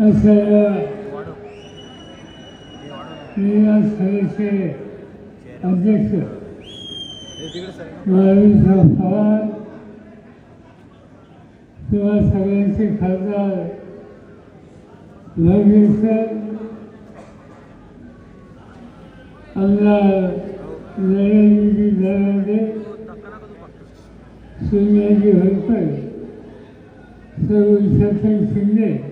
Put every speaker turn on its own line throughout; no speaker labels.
असं मी सभेचे अध्यक्ष. महावीर पवार किंवा सगळ्यांचे खासदार सर आमदार नरेंद्रजी दरवाडे सोनियाजी होळकर सर्व ईश्वरसिंग शिंदे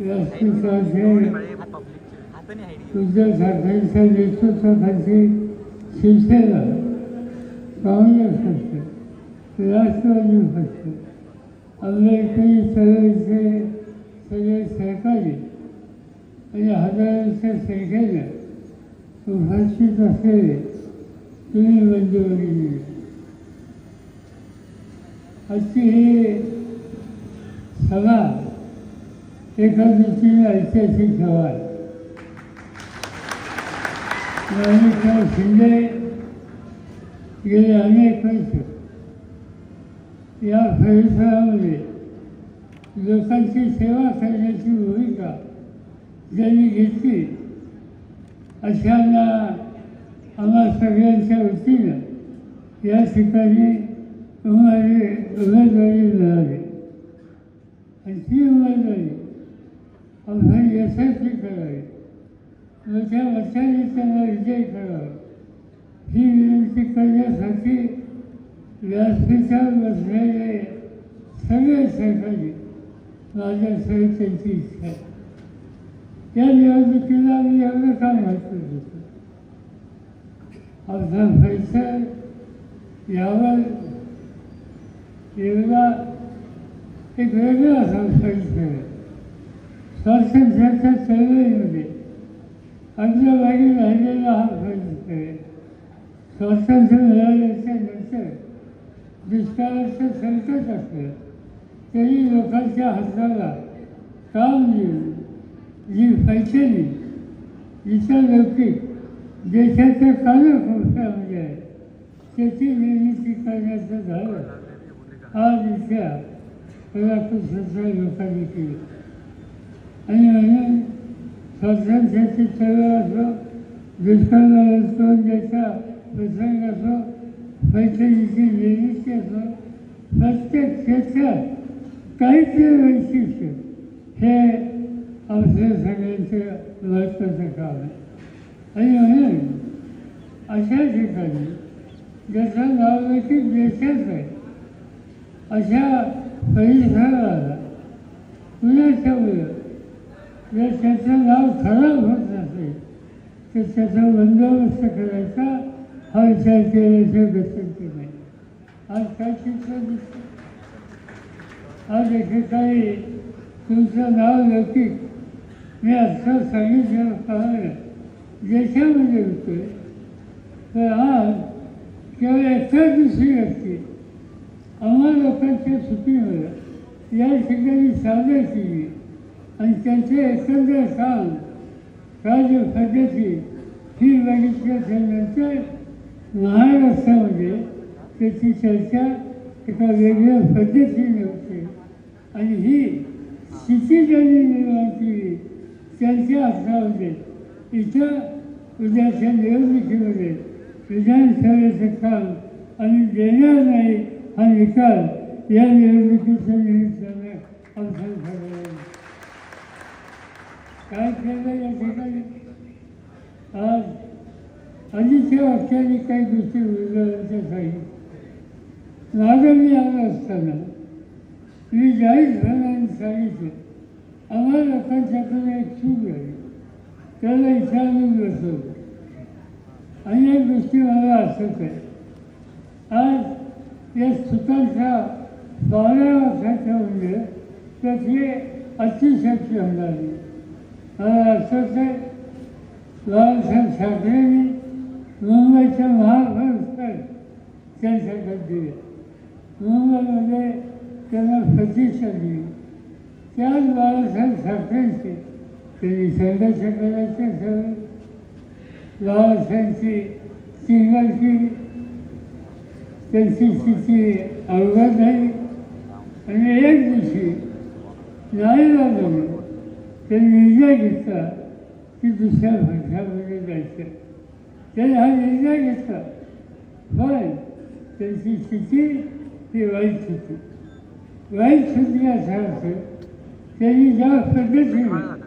रश्मी उद्धव ठाकरेंच्या नेतृत्वाखाली शिवसेना काँग्रेस पक्ष राष्ट्रवादी पक्ष आंबेडकरी चळवळीचे सगळे सहकारी आणि हजारांच्या संख्येनं उपस्थित असलेले तुम्ही मंजुरी दिली आजची ही सभा एका ऐतिहासिक सभा आहे शिंदे गेले अनेक वर्ष या परिसरामध्ये लोकांची सेवा करण्याची भूमिका ज्यांनी घेतली अशांना आम्हा सगळ्यांच्या वतीनं या ठिकाणी तुम्हाला उमेदवारी मिळाली. आणि ती उमेदवारी आपण यशस्वी करावी मोठ्या मताने त्यांना विजय करावा ही विनंती करण्यासाठी व्यासपीठावर बसलेले सगळे सहकारी माझ्यासह त्यांची इच्छा आहे त्या निवडणुकीला मी एवढं काम वाटत होतो आमचा परिसर यावर एवढा एक वेगळा असा परिसर आहे स्वातंत्र्याच्या चळवळीमध्ये अग्रभागी राहिलेला हा फरक आहे स्वातंत्र्य मिळाल्याच्या नंतर दुष्काळाचं संकट असलं तरी लोकांच्या हाताला काम देऊन जी पैशाने जिच्या लौकिक देशाच्या कानाकोपऱ्यामध्ये आहे त्याची निर्मिती करण्याचं झालं आज इथल्या कलाकुसरच्या लोकांनी केली आणि म्हणून स्वातंत्र्याची चळवळ असो दुष्काळ असो ज्याचा प्रसंग असो पैशाची निर्मिती असो प्रत्येक क्षेत्रात काहीतरी वैशिष्ट्य हे आमचं सगळ्यांचं महत्त्वाचं काम आहे आणि म्हणून अशा ठिकाणी ज्याचं नावलौकिक देशात आहे अशा परिसराला मुलं जर त्याचं नाव खराब होत नसेल तर त्याचा बंदोबस्त करायचा हा विचार केल्याचं गती नाही आज काय चित्र दिसतं? आज एकेकाळी तुमचं नाव लौकिक. मी असं सांगितलं पाहणं ज्याच्यामध्ये होतोय. तर आज केवळ एकाच दुसरी व्यक्ती आम्हा लोकांच्या सुट्टीमध्ये या ठिकाणी सादर केली. आणि त्यांचे एकंदर काम कार्यपद्धती ही बघितल्याच्यानंतर महाराष्ट्रामध्ये म्हणजे त्याची चर्चा एका वेगळ्या पद्धतीने होते. आणि ही स्थिती त्यांनी निर्माण केली त्यांच्या हातामध्ये म्हणजे इथं उद्याच्या निवडणुकीमध्ये विधानसभेचं काम आणि देणार नाही हा निकाल या निवडणुकीच्या निमित्तानं अवसर झाला काय केलं या ठिकाणी आज आधीच्या वाक्याने काही गोष्टी उदाहरणाच्या सांगितलं नागरी आलं असताना मी जाहीर जाहीरपणाने सांगितलं आम्हाला लोकांच्याकडे एक चूक झाली त्याला विचारून बसवलं आणि एक गोष्टी मला असत आहे आज या सुतांच्या बारा वर्षाच्या म्हणजे त्याची अतिशक्ती होणार नाही बाळासाहेब ठाकरेंनी मुंबईच्या महापुरस्कार त्यांच्याकडे दिले मुंबईमध्ये त्यांना प्रतिष्ठा दिली. त्याच बाळासाहेब ठाकरेंची त्यांनी संघर्ष करायचे सवय बाळासाहेबची सिंगलची त्यांची स्थिती अवघड झाली. आणि एक दिवशी नाही झालं त्यांनी निर्णय घेतला की दुसऱ्या भाषामध्ये जायचं. त्याने हा निर्णय घेतला पण त्यांची स्थिती ही वाईट होती. वाईट होती असा अर्थ त्यांनी ज्या पद्धतीने